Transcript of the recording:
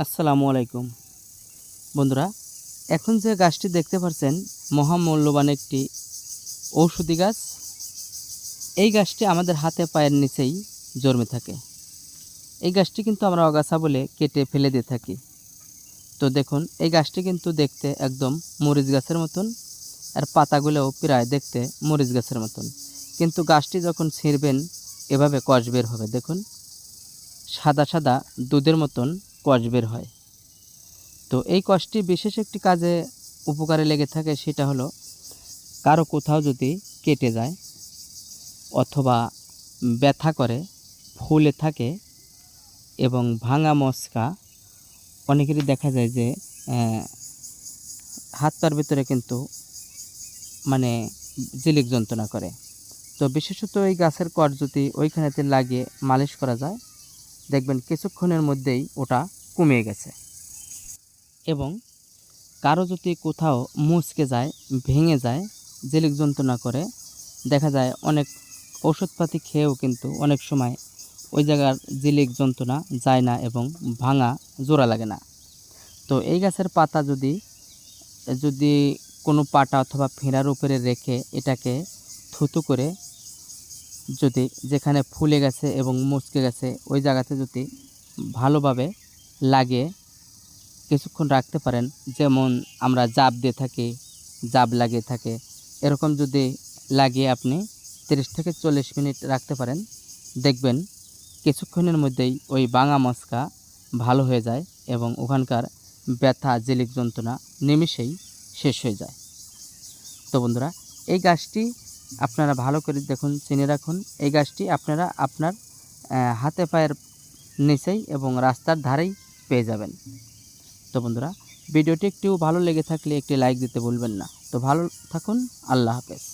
আসসালামু আলাইকুম। বন্ধুরা, এখন যে গাছটি দেখতে পাচ্ছেন মহামূল্যবান একটি ঔষধি গাছ, এই গাছটি আমাদের হাতে পায়ের নিচেই জন্মে থাকে। এই গাছটি কিন্তু আমরা অগাছা বলে কেটে ফেলে দিয়ে থাকি। তো দেখুন, এই গাছটি কিন্তু দেখতে একদম মরিচ গাছের মতন, আর পাতাগুলোও প্রায় দেখতে মরিচ গাছের মতন। কিন্তু গাছটি যখন ছিঁড়বেন, এভাবে কষ বের হবে। দেখুন, সাদা সাদা দুধের মতন কষ বের হয়। তো এই কষটি বিশেষ একটি কাজে উপকারে লেগে থাকে, সেটা হলো কারও কোথাও যদি কেটে যায় অথবা ব্যথা করে, ফুলে থাকে এবং ভাঙা মস্কা, অনেকেরই দেখা যায় যে হাত পার ভিতরে কিন্তু মানে জিলিক যন্ত্রণা করে। তো বিশেষত এই গাছের কট যদি ওইখানেতে লাগিয়ে মালিশ করা যায় দেখবেন কিছুক্ষণের মধ্যেই ওটা কমে গেছে। এবং কারও যদি কোথাও মুচকে যায়, ভেঙে যায়, জেলিক যন্ত্রণা করে, দেখা যায় অনেক ওষুধপাতি খেয়েও কিন্তু অনেক সময় ওই জায়গার জিলিক যন্ত্রণা যায় না এবং ভাঙা, জোড়া লাগে না। তো এই গাছের পাতা যদি যদি কোনো পাটা অথবা ফেরার উপরে রেখে এটাকে থুতু করে যদি যেখানে ফুলে গেছে এবং মুচকে গেছে, ওই জায়গাতে যদি ভালোভাবে লাগিয়ে কিছুক্ষণ রাখতে পারেন, যেমন আমরা জাব দিয়ে থাকি, জাব লাগিয়ে থাকে, এরকম যদি লাগিয়ে আপনি তিরিশ থেকে চল্লিশ মিনিট রাখতে পারেন, দেখবেন কিছুক্ষণের মধ্যেই ওই বাঙা মস্কা ভালো হয়ে যায় এবং ওখানকার ব্যথা, জেলিক যন্ত্রণা নিমিষেই শেষ হয়ে যায়। তো বন্ধুরা, এই গাছটি আপনারা ভালো করে দেখুন, চিনে রাখুন। এই গাছটি আপনারা আপনার হাতে পায়ের নিচেই এবং রাস্তার ধারেই পেয়ে যাবেন। তো বন্ধুরা, ভিডিওটি একটু ভালো লেগে থাকলে একটি লাইক দিতে ভুলবেন না। তো ভালো থাকুন, আল্লাহ হাফেজ।